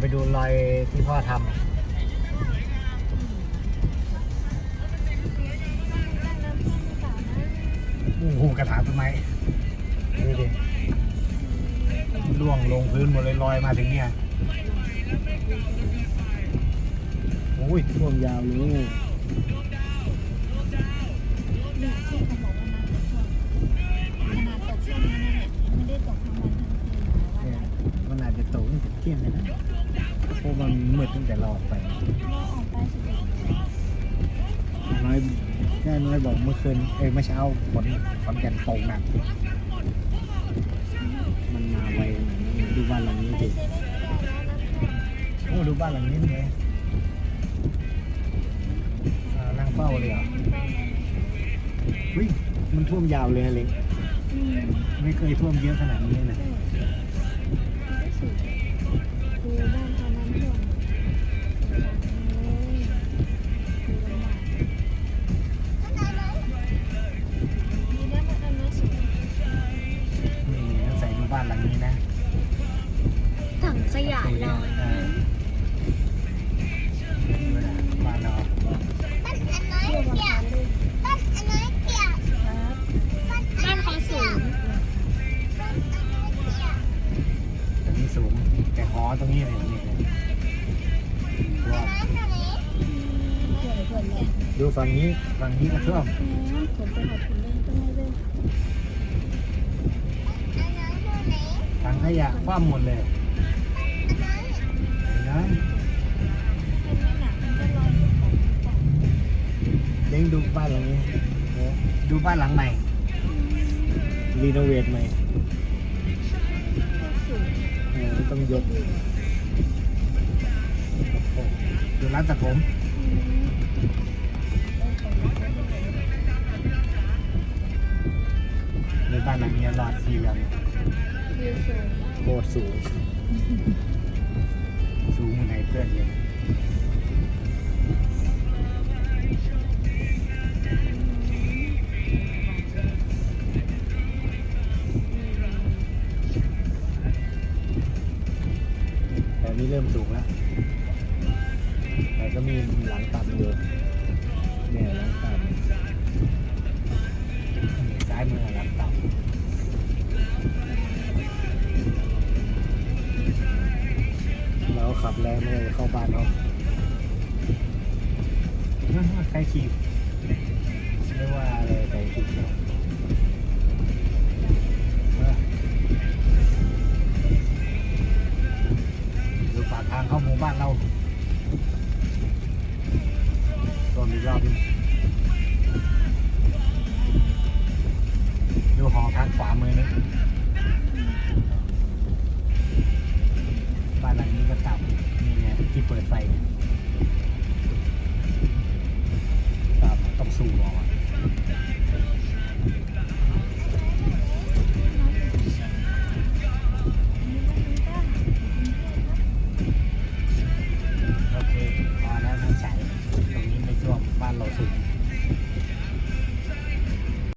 ไปดูรอยที่พ่อทำโอ้โหกระถางต้นไม้ดูดิล่วงลงพื้นหมดเลยลอยมาถึงเนี่ยโอ้ยท่วมยาวเลยเนี่ยที่เขาบอกว่าน้ำจะท่วมขนาดตกช่วงนี้เนี่ยไม่ได้ตกทั้งวันทั้งคืนหลายวันเนี่ยแล้วมันอาจจะตกตั้งแต่เที่ยงเลยนะ เพราะมันมืดตั้งแต่เราออกไปเราออกไปสิบเอ็ดโมงน้อยแค่น้อยบอกเมื่อคืนเอ้ยเมื่อเช้าฝนฝนแก่นตกหนักมันมาไวดูบ้านหลังนี้ดิโอ้ดูบ้านหลังนี้นี่ไงอ่านั่งเฝ้าเลยเหรอมันก็มันอุ้ยมันท่วมยาวเลยเล็กไม่เคยท่วมเยอะขนาดนี้นะใช่ไม่สุดดูบ้านเขาน้ำ บ้านหลังนี้นะถังขยะลอยอ่าบ้านเราเที่ยวบางครั้งเลยครับบ้านเขาสูงตรงนี้สูง แต่หอตรงนี้เลยนี่เลยท่วมเพื่อนเพื่อนเลยดูฝั่งนี้ฝั่งนี้ก็ท่วม ผมไปหาคุณเล่นก็ไม่ได้ถั ยะคว่ำหมดเลยนะเล้งดูบ้านหลังนี้ ดูบ้านหลังใหม่ รีโนเวทใหม่ต้องยกดูร้านตัดผมในบ้านหลังนี้หลอดสีเหลือ วิวสูงโคตรสูง สูงเหมือนไอ้เพื่อนเลยแต่นี่เริ่มสูงแล้ว แต่ก็มีหลังต่ำอยู่ แรงไม่ได้เข้าบ้านเขาใครขี่เรียกว่าอะไรใครขี่เนาดูปากทางเข้าหมู่บ้านเราตัวมีกรอบนึงดูหอทางขวามือนี่ เปิดไฟตามต้องสู้ออกโอเค